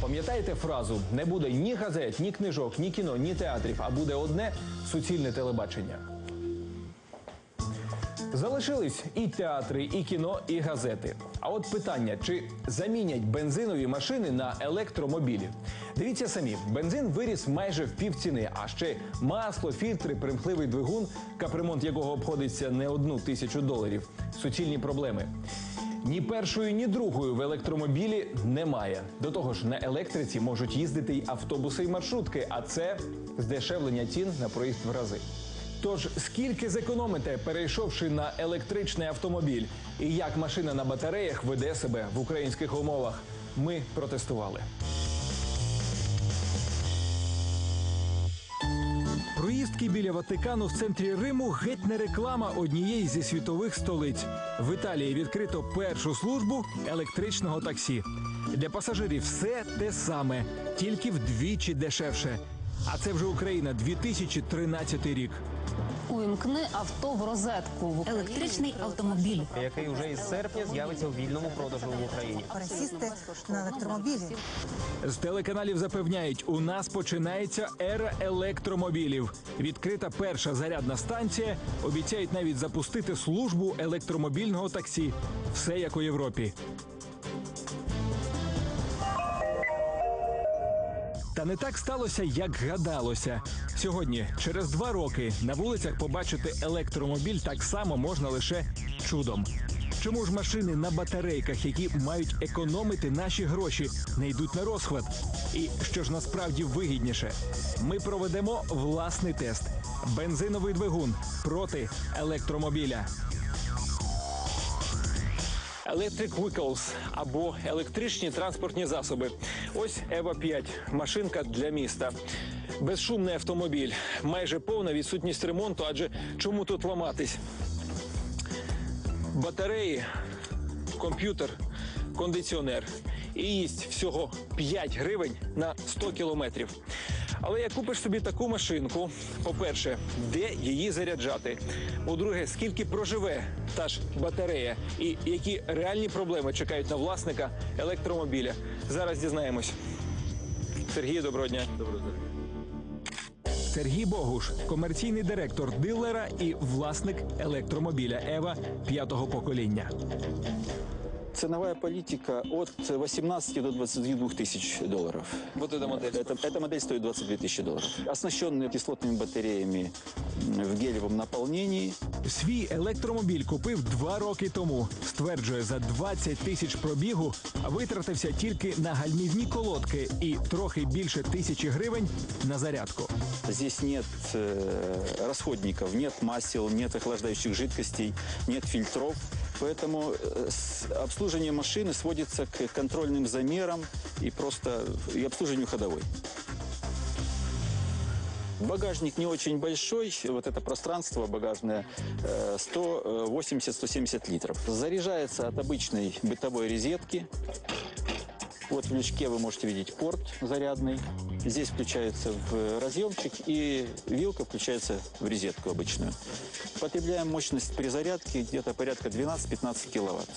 Пам'ятаєте фразу не буде ні газет, ні книжок, ні кіно, ні театрів, а буде одне суцільне телебачення. Залишились і театри, і кіно, і газети. А от питання: чи замінять бензинові машини на електромобілі? Дивіться самі, бензин виріс майже в півціни, а ще масло, фільтри, примхливий двигун, капремонт якого обходиться не одну тисячу доларів. Суцільні проблеми. Ні першої, ні другої в електромобілі немає. До того ж, на електриці можуть їздити й автобуси і маршрутки, а це здешевлення цін на проїзд в рази. Тож скільки зекономите, перейшовши на електричний автомобіль, і як машина на батареях веде себе в українських умовах? Ми протестували. Проїздки біля Ватикану в центрі Риму геть не реклама однієї зі світових столиць. В Італії відкрито першу службу електричного таксі. Для пасажирів все те саме, тільки вдвічі дешевше. А це вже Україна, 2013 рік. Увімкни авто в розетку. В Електричний автомобіль. який вже із серпня з'явиться у вільному продажу в Україні. пересісти на електромобілі. З телеканалів запевняють, у нас починається ера електромобілів. Відкрита перша зарядна станція. Обіцяють навіть запустити службу електромобільного таксі. Все як у Європі. Та не так сталося, як гадалося. Сьогодні, через два роки, на вулицях побачити електромобіль так само можна лише чудом. Чому ж машини на батарейках, які мають економити наші гроші, не йдуть на розхват? І що ж насправді вигідніше? Ми проведемо власний тест: бензиновий двигун проти електромобіля. Electric Vehicles або електричні транспортні засоби. Ось Ева 5 машинка для міста. Безшумний автомобіль, майже повна відсутність ремонту, адже чому тут ламатись? Батареї, комп'ютер, кондиціонер. І їсть всього 5 гривень на 100 кілометрів. Але як купиш собі таку машинку, по-перше, де її заряджати? По-друге, скільки проживе та ж батарея, і які реальні проблеми чекають на власника електромобіля? Зараз дізнаємось. Сергій, доброго дня. Доброго дня. Сергій Богуш, комерційний директор дилера і власник електромобіля Ева п'ятого покоління Ценовая политика от 18 до 22 тысяч долларов. Вот эта модель. Это, эта модель стоит 22 тысячи долларов. Оснащенные кислотными батареями м, в гелевом наполнении. Свій електромобіль купив два роки тому. Стверджує, за 20 тисяч пробігу витратився тільки на гальмівні колодки і трохи більше тисячі гривень на зарядку. Здесь нет э, расходников, нет масел, нет охлаждающих жидкостей, нет фильтров. Поэтому э, с- обслуживание машины сводится к контрольным замерам и просто и обслуживанию ходовой. Багажник не очень большой, вот это пространство багажное э, 180-170 литров. Заряжается от обычной бытовой розетки. Вот в лючке вы можете видеть порт зарядный. Здесь включается в разъемчик и вилка включается в розетку обычную. Потребляем мощность при зарядке где-то порядка 12-15 киловатт.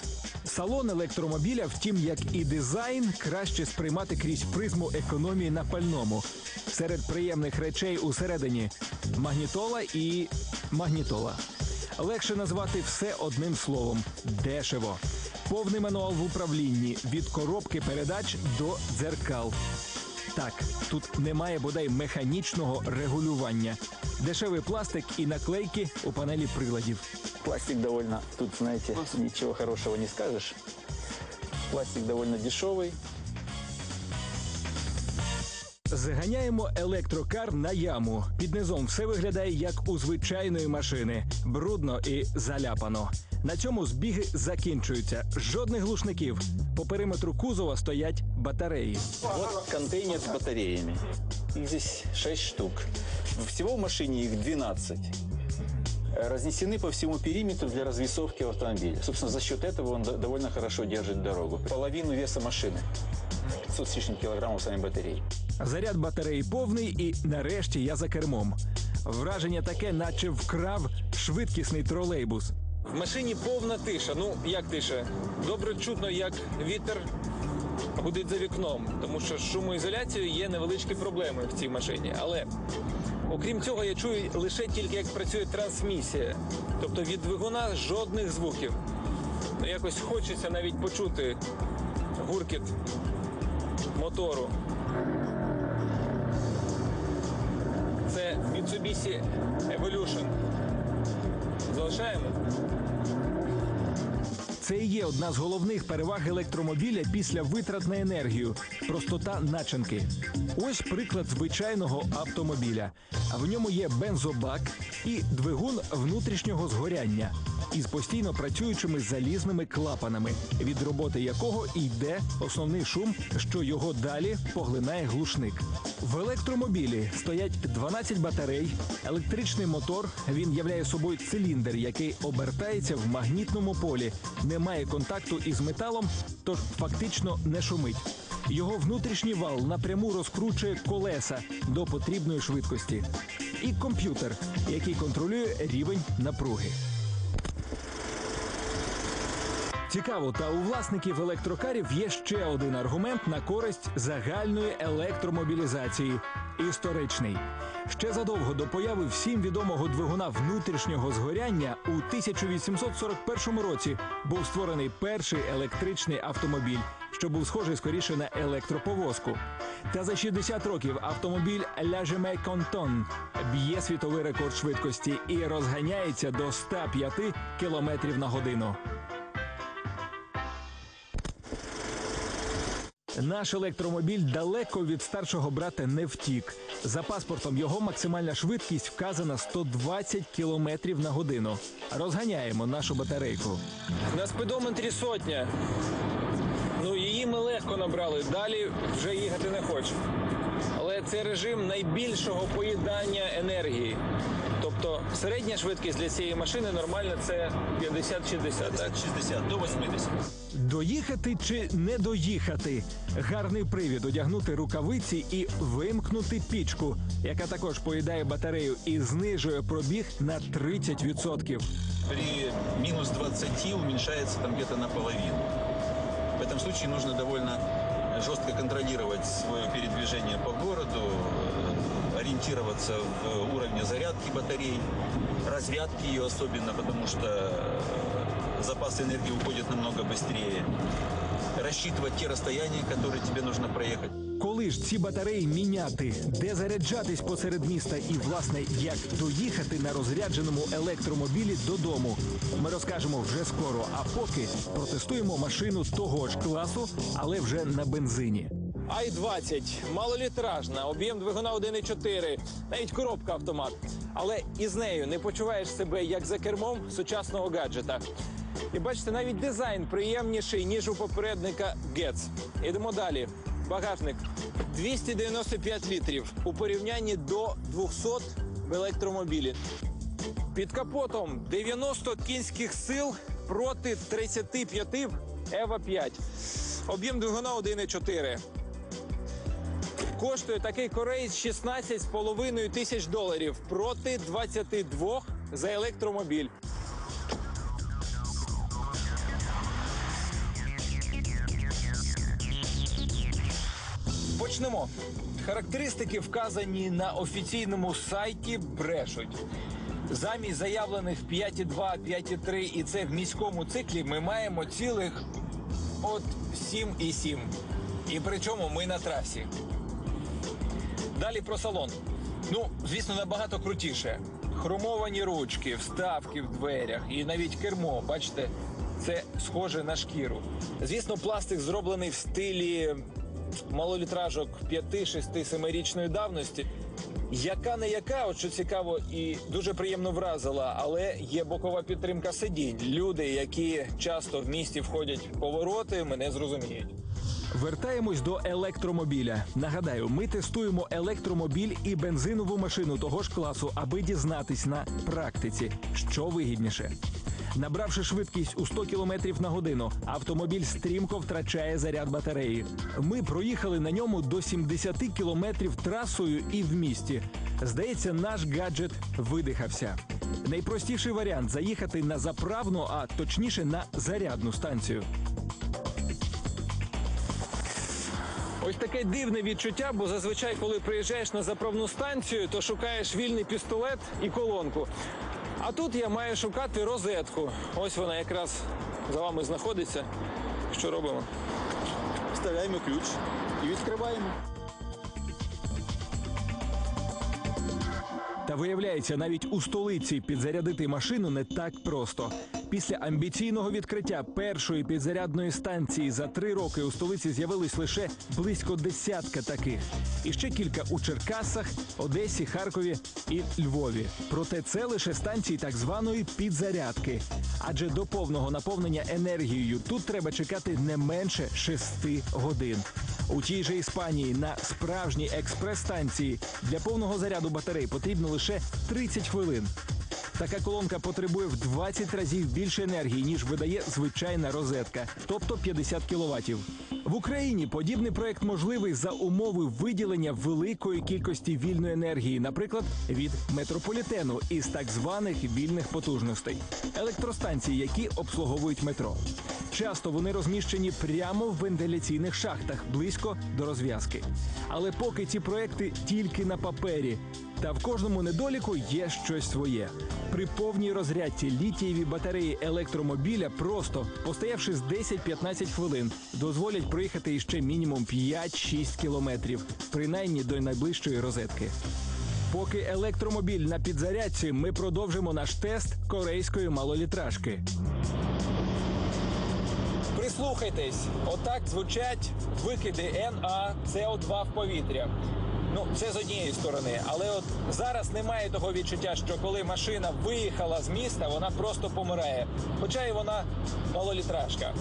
Салон електромобіля, втім, як і дизайн, краще сприймати крізь призму економії на пальному. Серед приємних речей усередині магнітола і магнітола. Легше назвати все одним словом дешево. Повний мануал в управлінні від коробки передач до дзеркал. Так, тут немає бодай механічного регулювання. Дешевий пластик і наклейки у панелі приладів. Пластик довольно, тут, знаете, ничего хорошего не скажешь. Пластик довольно дешевый. Заганяємо електрокар на яму. Під низом все виглядає як у звичайної машини. Брудно і заляпано. На цьому збіги закінчуються. Жодних глушників. По периметру кузова стоять батареї. Вот контейнер с батареями. Их здесь 6 штук. Всего в машине их 12. Э, Разнесены по всему периметру для развесовки автомобиля. Собственно, за счет этого он до- довольно хорошо держит дорогу. Половину веса машины. 500 с лишним килограммов сами батареи. Заряд батареї повний, і нарешті я за кермом. Враження таке, наче вкрав швидкісний тролейбус. В машині повна тиша. Ну як тиша? Добре чутно, як вітер гудить за вікном, тому що з шумоізоляцією є невеличкі проблеми в цій машині. Але окрім цього, я чую лише тільки як працює трансмісія. Тобто від двигуна жодних звуків. Ну, якось хочеться навіть почути гуркіт мотору. Це Mitsubishi Evolution. Залишаємо. Це і є одна з головних переваг електромобіля після витрат на енергію простота начинки. Ось приклад звичайного автомобіля. В ньому є бензобак і двигун внутрішнього згоряння із постійно працюючими залізними клапанами, від роботи якого йде основний шум, що його далі поглинає глушник. В електромобілі стоять 12 батарей, електричний мотор. Він являє собою циліндр, який обертається в магнітному полі, не має контакту із металом, тож фактично не шумить. Його внутрішній вал напряму розкручує колеса до потрібної швидкості. І комп'ютер, який контролює рівень напруги. Цікаво, та у власників електрокарів є ще один аргумент на користь загальної електромобілізації історичний. Ще задовго до появи всім відомого двигуна внутрішнього згоряння у 1841 році був створений перший електричний автомобіль, що був схожий скоріше на електроповозку. Та за 60 років автомобіль Gemme Canton б'є світовий рекорд швидкості і розганяється до 105 км на годину. Наш електромобіль далеко від старшого брата не втік. За паспортом його максимальна швидкість вказана 120 км на годину. Розганяємо нашу батарейку. На спидометрі сотня. Ми легко набрали. Далі вже їхати не хочу. Але це режим найбільшого поїдання енергії. Тобто середня швидкість для цієї машини нормальна це 50-60, так? 60 до 80. Доїхати чи не доїхати? Гарний привід одягнути рукавиці і вимкнути пічку, яка також поїдає батарею і знижує пробіг на 30%. При минус 20 уменьшается там где-то наполовину. В этом случае нужно довольно жестко контролировать свое передвижение по городу, э, ориентироваться в уровне зарядки батарей, разрядки ее особенно, потому что э, запас энергии уходит намного быстрее. Рассчитывать те расстояния, которые тебе нужно проехать. Коли ж ці батареї міняти, де заряджатись посеред міста і, власне, як доїхати на розрядженому електромобілі додому, ми розкажемо вже скоро. А поки протестуємо машину того ж класу, але вже на бензині. Ай-20, малолітражна, об'єм двигуна 1,4, навіть коробка автомат. Але із нею не почуваєш себе як за кермом сучасного гаджета. І бачите, навіть дизайн приємніший, ніж у попередника Гетц. Ідемо далі. Багажник 295 літрів у порівнянні до 200 в електромобілі. Під капотом 90 кінських сил проти 35 в Ева 5. Об'єм двигуна 1,4. Коштує такий кореєць 16,5 тисяч доларів проти 22 за електромобіль. Почнемо. Характеристики вказані на офіційному сайті брешуть. Замість заявлених 5,2, 5,3 і це в міському циклі ми маємо цілих от 7,7. І причому ми на трасі. Далі про салон. Ну, звісно, набагато крутіше. Хромовані ручки, вставки в дверях і навіть кермо. Бачите, це схоже на шкіру. Звісно, пластик зроблений в стилі малолітражок 5, 6, 7-річної давності. Яка не яка, от що цікаво і дуже приємно вразила, але є бокова підтримка сидінь. Люди, які часто в місті входять в повороти, мене зрозуміють. Вертаємось до електромобіля. Нагадаю, ми тестуємо електромобіль і бензинову машину того ж класу, аби дізнатись на практиці, що вигідніше. Набравши швидкість у 100 км на годину, автомобіль стрімко втрачає заряд батареї. Ми проїхали на ньому до 70 км трасою і в місті. Здається, наш гаджет видихався. Найпростіший варіант заїхати на заправну, а точніше на зарядну станцію. Ось таке дивне відчуття, бо зазвичай, коли приїжджаєш на заправну станцію, то шукаєш вільний пістолет і колонку. А тут я маю шукати розетку. Ось вона якраз за вами знаходиться. Що робимо? Вставляємо ключ і відкриваємо. Та виявляється, навіть у столиці підзарядити машину не так просто. Після амбіційного відкриття першої підзарядної станції за три роки у столиці з'явилось лише близько десятка таких. І ще кілька у Черкасах, Одесі, Харкові і Львові. Проте це лише станції так званої підзарядки. Адже до повного наповнення енергією тут треба чекати не менше шести годин. У тій же Іспанії на справжній експрес-станції для повного заряду батарей потрібно лише 30 хвилин. Така колонка потребує в 20 разів більше енергії, ніж видає звичайна розетка, тобто 50 кВт. В Україні подібний проект можливий за умови виділення великої кількості вільної енергії, наприклад, від метрополітену із так званих вільних потужностей, електростанції, які обслуговують метро. Часто вони розміщені прямо в вентиляційних шахтах близько до розв'язки. Але поки ці проекти тільки на папері. Та в кожному недоліку є щось своє. При повній розрядці літієві батареї електромобіля просто, постоявши з 10-15 хвилин, дозволять проїхати іще мінімум 5-6 кілометрів, принаймні до найближчої розетки. Поки електромобіль на підзарядці, ми продовжимо наш тест корейської малолітражки. Прислухайтесь, отак звучать викиди НА СО2 в повітря. Ну, це з однієї сторони, але от зараз немає того відчуття, що коли машина виїхала з міста, вона просто помирає. Хоча і вона малолітражка.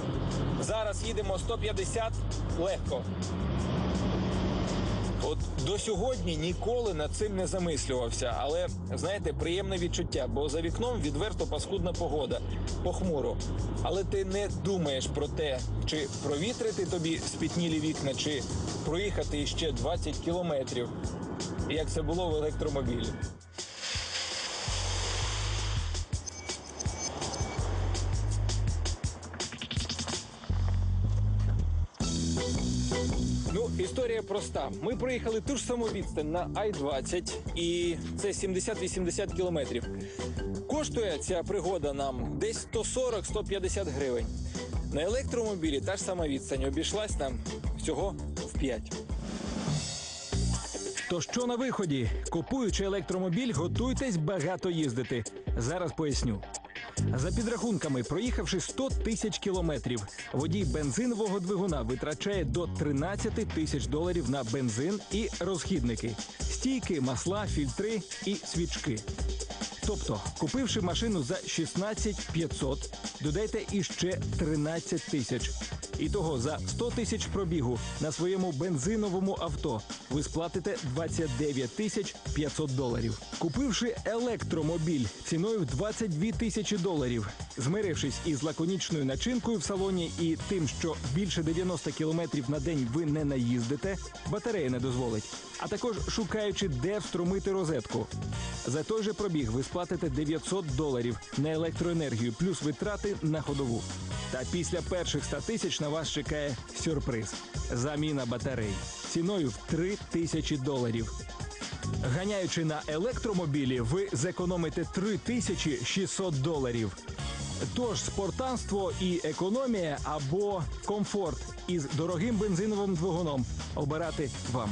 Зараз їдемо 150 легко. От до сьогодні ніколи над цим не замислювався, але знаєте, приємне відчуття, бо за вікном відверто паскудна погода, похмуро. Але ти не думаєш про те, чи провітрити тобі спітнілі вікна, чи проїхати ще 20 кілометрів, як це було в електромобілі. Проста. Ми проїхали ту ж саму відстань на Ай-20, і це 70-80 кілометрів. Коштує ця пригода нам десь 140-150 гривень. На електромобілі та ж сама відстань обійшлась нам всього в 5. То що на виході? Купуючи електромобіль, готуйтесь багато їздити. Зараз поясню. За підрахунками, проїхавши 100 тисяч кілометрів, водій бензинового двигуна витрачає до 13 тисяч доларів на бензин і розхідники, стійки, масла, фільтри і свічки. Тобто, купивши машину за 16 500, додайте іще 13 тисяч. Ітого за 100 тисяч пробігу на своєму бензиновому авто ви сплатите 29 тисяч 500 доларів. Купивши електромобіль ціною в 22 тисячі доларів, змирившись із лаконічною начинкою в салоні і тим, що більше 90 кілометрів на день ви не наїздите, батарея не дозволить. А також шукаючи, де вструмити розетку. За той же пробіг ви сплатите 900 доларів на електроенергію, плюс витрати на ходову. Та після перших 100 тисяч на вас чекає сюрприз заміна батарей ціною в 3 тисячі доларів. Ганяючи на електромобілі, ви зекономите 3600 доларів. Тож спортанство і економія або комфорт із дорогим бензиновим двигуном обирати вам.